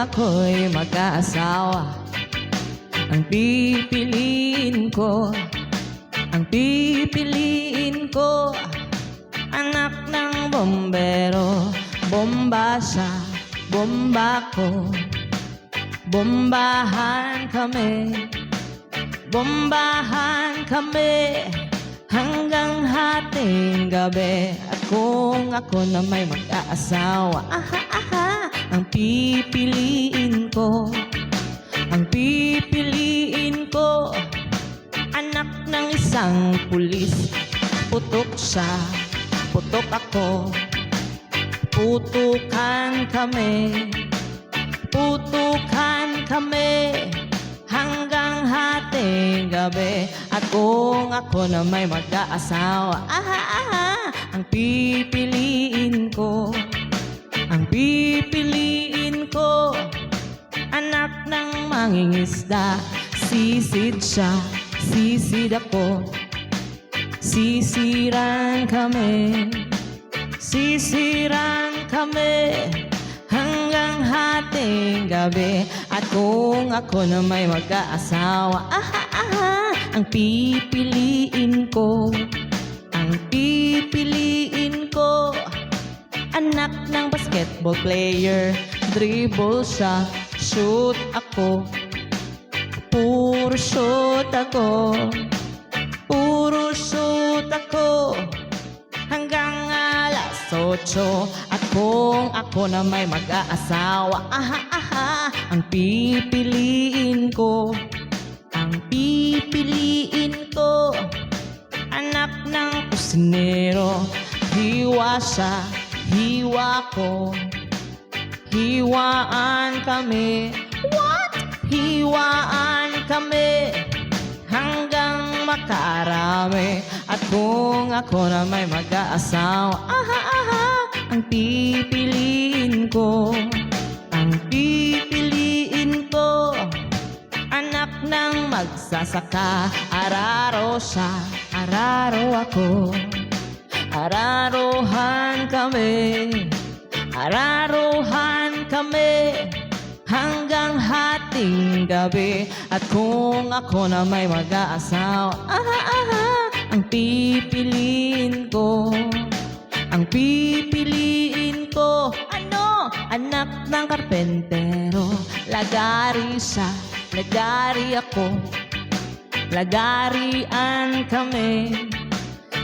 ako'y mag-aasawa Ang pipiliin ko Ang pipiliin ko Anak ng bombero Bomba siya, bomba ko. Bombahan kami Bombahan kami Hanggang hating gabi. At kung ako na may mag-aasawa Aha, aha Ang pipiliin ko. Ang pipiliin ko. Anak ng isang pulis. Putok siya. Putok ako. Putukan kami. Putukan kami. Hanggang hating gabi. At kung ako na may mag-aasawa. Aha, aha, Ang pipiliin ko. Ang pipiliin mangingisda Sisid siya, sisid ako. Sisiran kami Sisiran kami hanggang hating gabi. At kung ako na may mag-aasawa Ang pipiliin ko Ang pipiliin ko. Anak ng basketball player Dribble siya, shoot ako. Puro shoot ako. Puro shoot ako. Hanggang alas 8 At ako na may mag-aasawa Aha, aha, ang pipiliin ko. Ang pipiliin ko. Anak ng kusinero Hiwa siya, hiwa ko Hiwaan kami. What? Hiwaan kami hanggang makarami. At kung ako na may mag-aasawa Aha, aha, ang pipiliin ko. Ang pipiliin ko. Anak ng magsasaka Araro siya, araro ako. Araruhan kami Araruhan kami hanggang hating gabi. At kung ako na may mag-aasawa aha, aha, Ang pipiliin ko. Ang pipiliin ko Ano? Anak ng karpentero. Lagari siya, lagari ako. Lagarian kami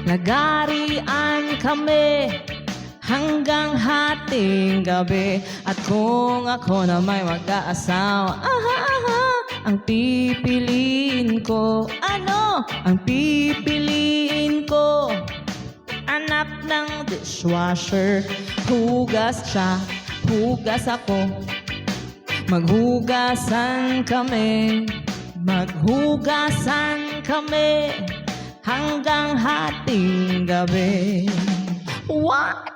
Lagarian kami hanggang hating gabi At kung ako na may mag-aasawa aha, aha, Ang pipiliin ko Ano? Ang pipiliin ko Anak ng dishwasher Hugas siya, hugas ako Maghugasan kami Maghugasan kami hanggang hating gabi. What?